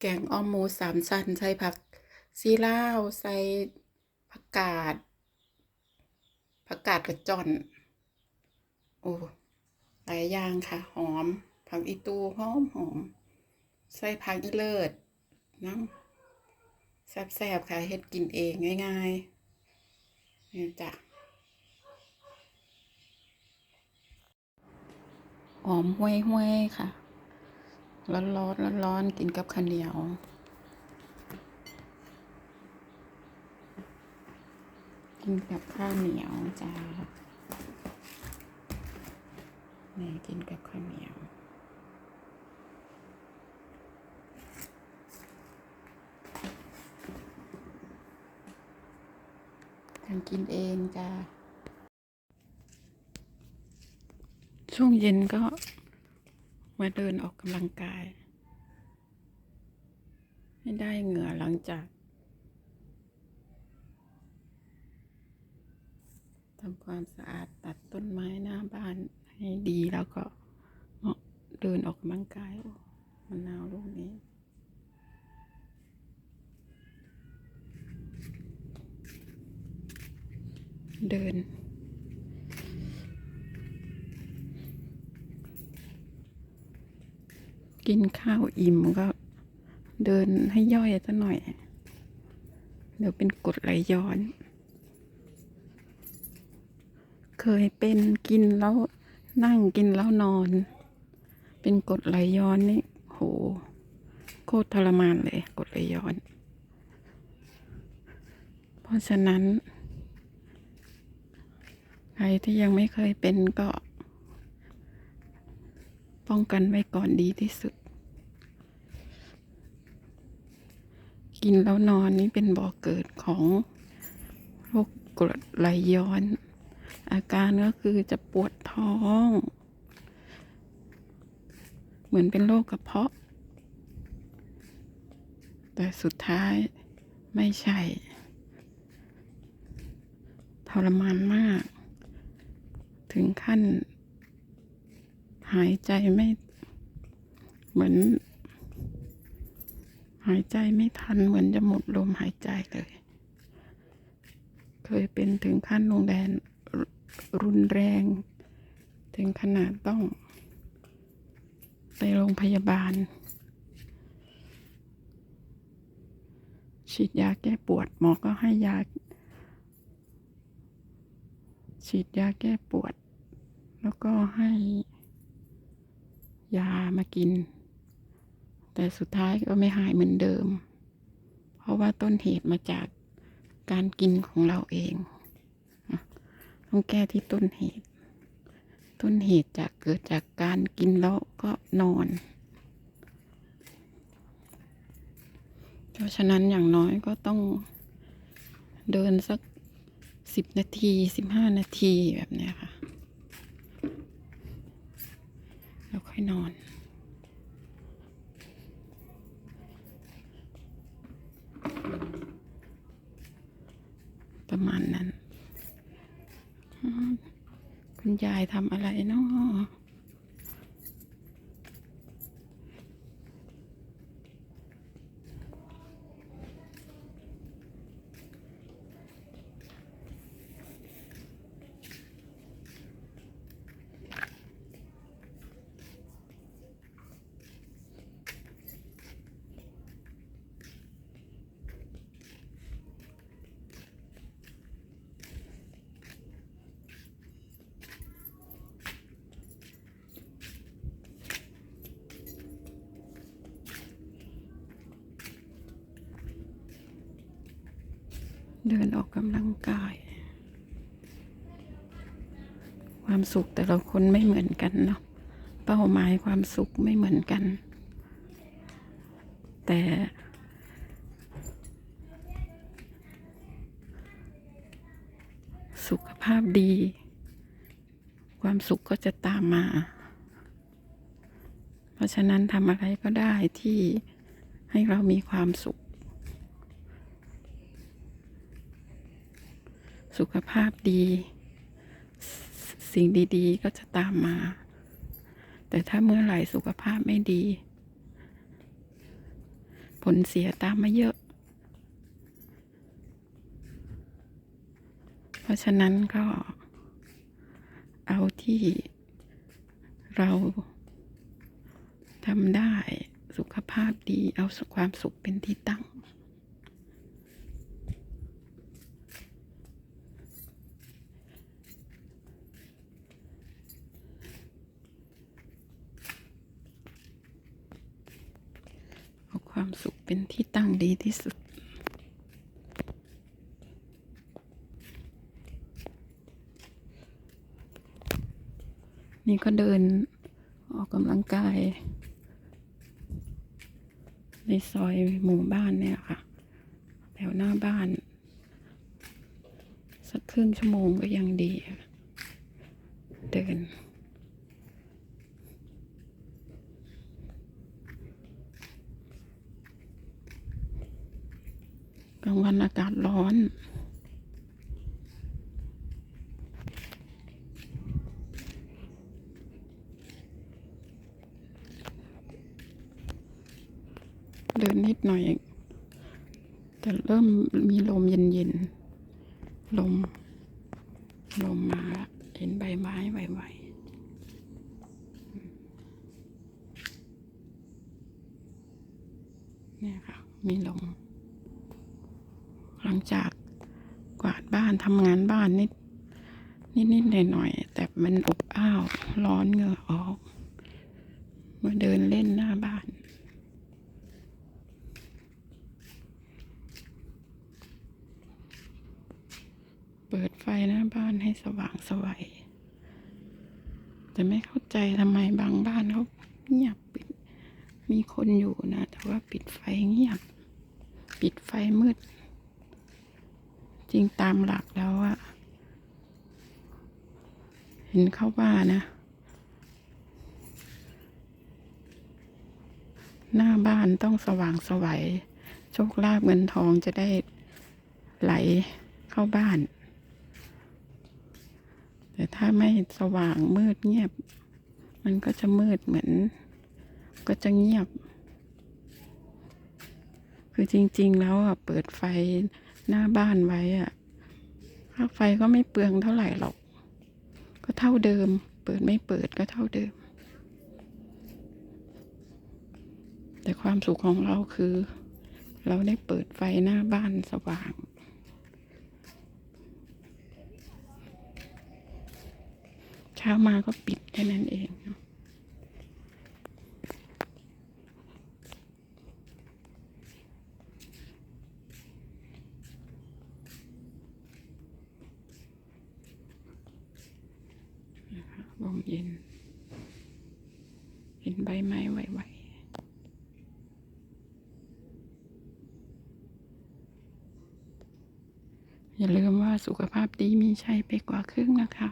แกงอ่อมหมูสามชั้นใส่ผักซีลาวใส่ผักกาดผักกาดกระจอนโอ้หลายอย่างค่ะ หอม ผักอีตูหอมหอมใส่ผักอีเลิศน้ำแซ่บๆค่ะเฮ็ดกินเองง่ายๆนี่จ้ะหอมห้วยห้วยๆค่ะ ร้อนร้อนร้อนร้อนๆกินกับข้าวเหนียว กินกับข้าวเหนียวจ้านี่กินกับข้าวเหนียวทำกินเองจ้าช่วงเย็นก็ มาเดินออกกำลังกาย ให้ได้เหงื่อหลังจากทำความสะอาดตัดต้นไม้หน้าบ้านให้ดีแล้วก็เดินออกกำลังกายโอ้มะนาวลูกนี้เดิน กินข้าวอิ่มก็เดินให้ย่อยซะหน่อย เดี๋ยวเป็นกรดไหลย้อน เคยเป็นกินแล้วนั่งกินแล้วนอน เป็นกรดไหลย้อนนี่โหโคตรทรมานเลยกรดไหลย้อน เพราะฉะนั้น ใครที่ยังไม่เคยเป็นก็ ป้องกันไว้ก่อนดีที่สุด กินแล้วนอนนี่เป็นบ่อเกิดของโรคกรดไหลย้อน อาการก็คือจะปวดท้อง เหมือนเป็นโรคกระเพาะ แต่สุดท้ายไม่ใช่ทรมานมาก ถึงขั้น หายใจไม่เหมือน หายใจไม่ทันเหมือนจะหมดลมหายใจเลย เคยเป็นถึงขั้นลงแดนรุรุนแรง ถึงขนาดต้อง ไปโรงพยาบาล ฉีดยาแก้ปวดหมอก็ให้ยา ฉีดยาแก้ปวด แล้วก็ให้ยามากิน แต่สุดท้ายก็ไม่หายเหมือนเดิม เพราะว่าต้นเหตุมาจากการกินของเราเอง ต้องแก้ที่ต้นเหตุ ต้นเหตุจะเกิดจากการกินแล้วก็นอน เพราะฉะนั้นอย่างน้อยก็ต้องเดินสักสิบนาทีสิบห้านาทีแบบนี้ค่ะ แล้วค่อยนอน ประมาณนั้น คุณยายทำอะไรเนาะ เดินออกกำลังกาย ความสุขแต่ละคนไม่เหมือนกันเนาะเป้าหมายความสุขไม่เหมือนกัน แต่สุขภาพดี ความสุขก็จะตามมา เพราะฉะนั้นทำอะไรก็ได้ที่ให้เรามีความสุข สุขภาพดีสสิ่งดีๆ ก็จะตามมา แต่ถ้าเมื่อไหร่สุขภาพไม่ดี ผลเสียตามมาเยอะ เพราะฉะนั้นก็ เอาที่เราทำได้สุขภาพดีเอาความสุขเป็นที่ตั้ง ความสุขเป็นที่ตั้งดีที่สุด นี่ก็เดินออกกำลังกาย ในซอยหมู่บ้านเนี่ยค่ะ แถวหน้าบ้าน สักครึ่งชั่วโมงก็ยังดี เดิน กลางวันอากาศร้อนเดินนิดหน่อย แต่เริ่มมีลมเย็นๆ ลม ลมมา เห็นใบไม้ไหวๆเนี่ยค่ะ มีลม หลังจากกวาดบ้านทำงานบ้านนิดนิดนิดหน่อยหน่อยๆแต่มันอบอ้าว ร้อนเหงื่อออก มาเดินเล่นหน้าบ้านเปิดไฟหน้าบ้านให้สว่างสวัยแต่ไม่เข้าใจทำไมบางบ้านเขาเงียบปิด มีคนอยู่นะ แต่ว่าปิดไฟเงียบ ปิดไฟมืด จริงตามหลักแล้วอะเห็นเขาว่านะ หน้าบ้านต้องสว่างสวัยโชคลาภเงินทองจะได้ไหลเข้าบ้าน แต่ถ้าไม่สว่างมืดเงียบ มันก็จะมืดเหมือน ก็จะเงียบ คือจริง ๆ แล้วอะ เปิดไฟ หน้าบ้านไว้อะค่าไฟก็ไม่เปลืองเท่าไหร่หรอก ก็เท่าเดิม เปิดไม่เปิดก็เท่าเดิม แต่ความสุขของเราคือ เราได้เปิดไฟหน้าบ้านสว่างเช้ามาก็ปิดแค่นั้นเอง ลมเย็น เห็นใบไม้ไหวๆอย่าลืมว่าสุขภาพดีมีชัยไปกว่าครึ่งนะคะ